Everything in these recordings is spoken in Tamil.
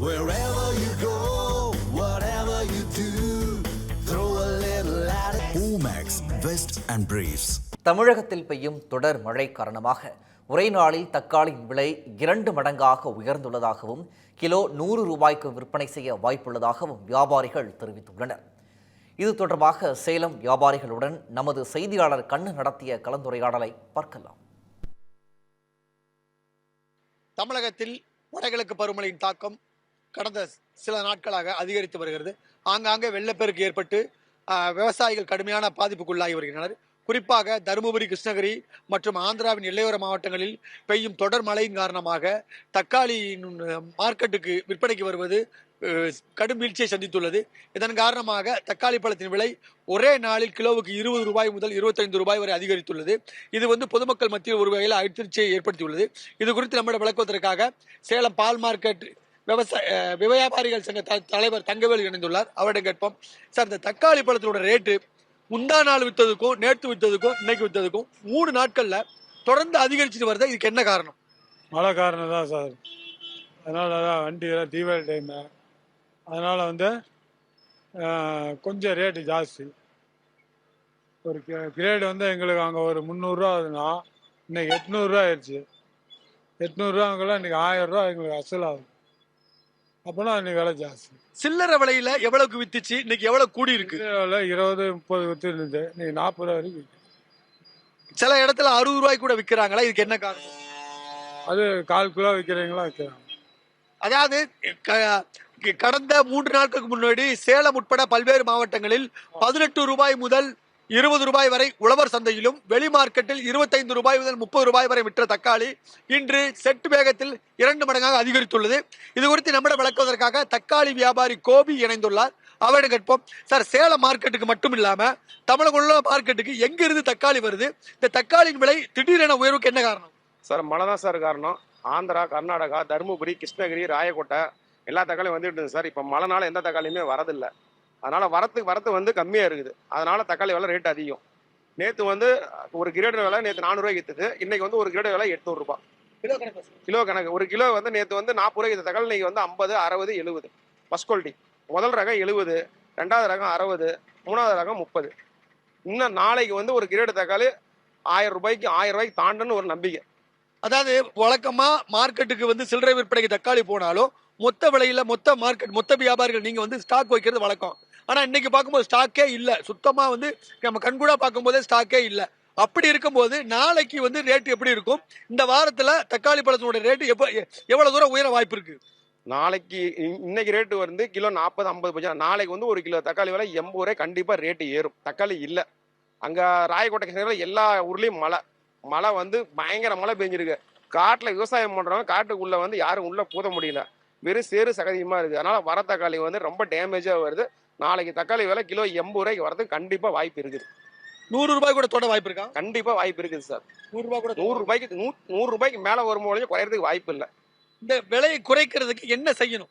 Wherever you go, whatever you do, throw a little at it. Omax, Vest and Briefs. தமிழகத்தில் பெய்யும் தொடர் மழை காரணமாக ஒரே நாளில் தக்காளியின் விலை இரண்டு மடங்காக உயர்ந்துள்ளதாகவும் கிலோ நூறு ரூபாய்க்கு விற்பனை செய்ய வாய்ப்புள்ளதாகவும் வியாபாரிகள் தெரிவித்துள்ளனர் இது தொடர்பாக சேலம் வியாபாரிகளுடன் நமது செய்தியாளர் கண்ணு நடத்திய கலந்துரையாடலை பார்க்கலாம் தமிழகத்தில் வடகிழக்கு பருவமழையின் தாக்கம் கடந்த சில நாட்களாக அதிகரித்து வருகிறது. ஆங்காங்கே வெள்ளப்பெருக்கு ஏற்பட்டு விவசாயிகள் கடுமையான பாதிப்புக்குள்ளாகி வருகின்றனர். குறிப்பாக தருமபுரி கிருஷ்ணகிரி மற்றும் ஆந்திராவின் எல்லையோர மாவட்டங்களில் பெய்யும் தொடர் மழையின் காரணமாக தக்காளியின் மார்க்கெட்டுக்கு விற்பனைக்கு வருவது கடும் வீழ்ச்சியை சந்தித்துள்ளது. இதன் காரணமாக தக்காளி பழத்தின் விலை ஒரே நாளில் கிலோவுக்கு இருபது ரூபாய் முதல் இருபத்தைந்து ரூபாய் வரை அதிகரித்துள்ளது. இது வந்து பொதுமக்கள் மத்தியில் ஒரு வகையில் அதிர்ச்சியை ஏற்படுத்தியுள்ளது. இது குறித்து நம்மிடம் விளக்குவதற்காக சேலம் பால் மார்க்கெட் விவசாய வியாபாரிகள் சங்க த- தலைவர் தங்கவேல் இணைந்துள்ளார். அவரிடம் கேட்போம் சார் இந்த தக்காளி பழத்தோட ரேட்டு முந்தா நாள் வித்ததுக்கும் நேற்று வித்ததுக்கும் இன்னைக்கு வித்ததுக்கும் மூணு நாட்கள்ல தொடர்ந்து அதிகரிச்சுட்டு வருது? இதுக்கு என்ன காரணம்? மழை காரணம் தான் சார். அதனால தான் வண்டி எல்லாம் தீபாவளி டைமு அதனால் வந்து கொஞ்சம் ரேட்டு ஜாஸ்தி. ஒரு கிரேடு வந்து எங்களுக்கு அங்கே ஒரு முந்நூறுரூவா ஆகுதுன்னா இன்னைக்கு எட்நூறுரூவா ஆயிடுச்சு. எட்நூறுரூவாங்கெல்லாம் இன்னைக்கு ஆயிரரூவா எங்களுக்கு அசல் ஆகுது. அப்போனா இன்னைக்கு விலை ஜாஸ்தி. சில்லறை விலையில எவ்வளவுக்கு வித்துச்சு? இன்னைக்கு எவ்வளவு கூடி இருக்கு இருபது முப்பது வித்து இருந்தது இன்னைக்கு நாற்பது ரூபா வரைக்கும் விக்குது. சில இடத்துல அறுபது ரூபாய்க்கு கூட விக்கிறாங்களா? இதுக்கு என்ன காரணம்? அது கால் கிலோ விற்கிறீங்களா விற்கிறாங்க அதாவது க- கடந்த மூன்று நாட்களுக்கு முன்னாடி சேலம் உட்பட பல்வேறு மாவட்டங்களில் பதினெட்டு ரூபாய் முதல் இருபது ரூபாய் வரை உழவர் சந்தையிலும் வெளி மார்க்கெட்டில் இருபத்தைந்து ரூபாய் முதல் முப்பது ரூபாய் வரை விற்ற தக்காளி இன்று செட் வேகத்தில் இரண்டு மடங்காக அதிகரித்துள்ளது. இது குறித்து நம்மிடம் விளக்குவதற்காக தக்காளி வியாபாரி கோபி இணைந்துள்ளார். அவரிடம் கேட்போம் சார் சேலம் மார்க்கெட்டுக்கு மட்டும் இல்லாம தமிழக உள்ள மார்க்கெட்டுக்கு எங்க இருந்து தக்காளி வருது? இந்த தக்காளியின் விலை திடீரென உயர்வுக்கு என்ன காரணம்? சார் மழை தான் சார் காரணம். ஆந்திரா கர்நாடகா தருமபுரி கிருஷ்ணகிரி ராயக்கோட்டை எல்லா தக்காளியும் வந்துட்டு இருந்தது சார். இப்போ மழைனால எந்த தக்காளியுமே வரதில்லை. அதனால வரத்துக்கு வரத்து வந்து கம்மியாக இருக்குது. அதனால தக்காளி விலை ரேட் அதிகம். நேற்று வந்து ஒரு கிரேடு விலை நேற்று நானூறுரூவாய்க்கு வித்துது. இன்னைக்கு வந்து ஒரு கிரேடு விலை எட்நூறுபா. கிலோ கணக்கு ஒரு கிலோ வந்து நேற்று வந்து நாற்பது ரூபாய்க்கு தக்காளி இன்னைக்கு வந்து ஐம்பது அறுபது எழுபது. First quality. முதல் ரகம் எழுபது ரெண்டாவது ரகம் அறுபது மூணாவது ரகம் முப்பது. இன்னும் நாளைக்கு வந்து ஒரு கிரேடு தக்காளி ஆயிரம் ரூபாய்க்கு ஆயிரம் ரூபாய்க்கு தாண்டுன்னு ஒரு நம்பிக்கை. அதாவது வழக்கமா மார்க்கெட்டுக்கு வந்து சில்லறை விற்பனைக்கு தக்காளி போனாலும் மொத்த விலையில மொத்த மார்க்கெட் மொத்த வியாபாரிகள் நீங்க வந்து ஸ்டாக் வைக்கிறது வழக்கம். ஆனால் இன்னைக்கு பார்க்கும்போது ஸ்டாக்கே இல்லை. சுத்தமாக வந்து நம்ம கண்கூடாக பார்க்கும்போதே ஸ்டாக்கே இல்லை. அப்படி இருக்கும்போது நாளைக்கு வந்து ரேட்டு எப்படி இருக்கும்? இந்த வாரத்தில் தக்காளி பழத்தினுடைய ரேட்டு எப்போ எவ்வளோ தூரம் உயர வாய்ப்பு இருக்கு? நாளைக்கு இ- இன்னைக்கு ரேட்டு வந்து கிலோ நாற்பது ஐம்பது பட்சம் நாளைக்கு வந்து ஒரு கிலோ தக்காளி விலை எண்பது ரூபாய் கண்டிப்பாக ரேட்டு ஏறும். தக்காளி இல்லை. அங்கே ராயக்கோட்டை கிருஷ்ணகிரியில எல்லா ஊர்லேயும் மழை. மழை வந்து பயங்கர மழை பெஞ்சிருக்கு. காட்டில் விவசாயம் பண்ணுறவங்க காட்டுக்குள்ளே வந்து யாரும் உள்ளே பூத முடியல. வெறும் சேறு சகதியமாக இருக்குது அதனால் வர தக்காளி வந்து ரொம்ப டேமேஜாக வருது. நாளைக்கு தக்காளி விலை கிலோ எண்பது ரூபாய்க்கு வரதுக்கு கண்டிப்பா வாய்ப்பு இருக்குது. நூறு ரூபாய் கூட தொட வாய்ப்பு இருக்கா? கண்டிப்பா வாய்ப்பு இருக்குது சார். நூறு ரூபாய் கூட நூறு ரூபாய்க்கு நூ நூறு ரூபாய்க்கு மேல வரும்போது குறையறதுக்கு வாய்ப்பு இல்லை. இந்த விலையை குறைக்கிறதுக்கு என்ன செய்யணும்?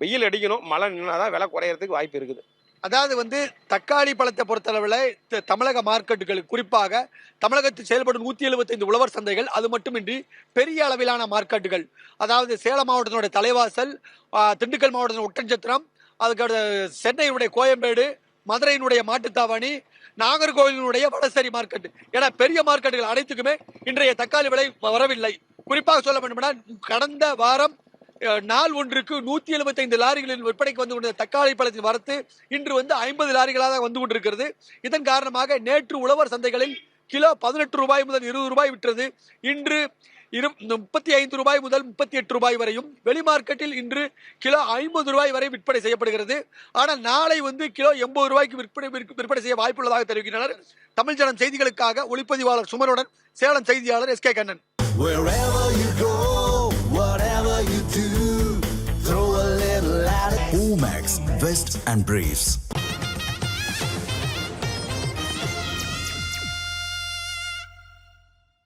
வெயில் அடிக்கணும் மழை நின்னாதான் விலை குறையறதுக்கு வாய்ப்பு இருக்குது. அதாவது வந்து தக்காளி பழத்தை பொறுத்தளவில் தமிழக மார்க்கெட்டுகளுக்கு குறிப்பாக தமிழகத்தில் செயல்படும் நூற்றி எழுபத்தைந்து உழவர் சந்தைகள் அது மட்டுமின்றி பெரிய அளவிலான மார்க்கெட்டுகள். அதாவது சேலம் மாவட்டத்தினுடைய தலைவாசல் திண்டுக்கல் மாவட்டத்தின் ஒட்டஞ்சத்திரம் அதுக்கடுத்து சென்னையினுடைய கோயம்பேடு மதுரையினுடைய மாட்டுத்தாவணி நாகர்கோவிலினுடைய வடசேரி மார்க்கெட் என பெரிய மார்க்கெட்டுகள் அனைத்துக்குமே இன்றைய தக்காளி விலை வரவில்லை. குறிப்பாக சொல்ல வேண்டுமென்றால் கடந்த வாரம் நாள் ஒன்றுக்கு நூத்தி எழுபத்தைந்து லாரிகளின் விற்பனைக்கு வந்து கொண்ட தக்காளி பழத்தின் வரத்து இன்று வந்து ஐம்பது லாரிகளாக வந்து கொண்டிருக்கிறது. இதன் காரணமாக நேற்று உழவர் சந்தைகளில் கிலோ பதினெட்டு ரூபாய் முதல் இருபது ரூபாய் விற்றது. இன்று இரு முப்பத்தி ஐந்து ரூபாய் முதல் முப்பத்தி எட்டு ரூபாய் வரையும் வெளி மார்க்கெட்டில் இன்று கிலோ ஐம்பது ரூபாய் வரை விற்பனை செய்யப்படுகிறது ஆனால் நாளை வந்து கிலோ எண்பது ரூபாய்க்கு விற்பனை விற்பனை செய்ய வாய்ப்புள்ளதாக தெரிவிக்கின்றனர் தமிழ் ஜனம் செய்திகளுக்காக ஒளிப்பதிவாளர் சுமருடன் சேலம் செய்தியாளர் S K Kannan. Omax, Vest and Briefs.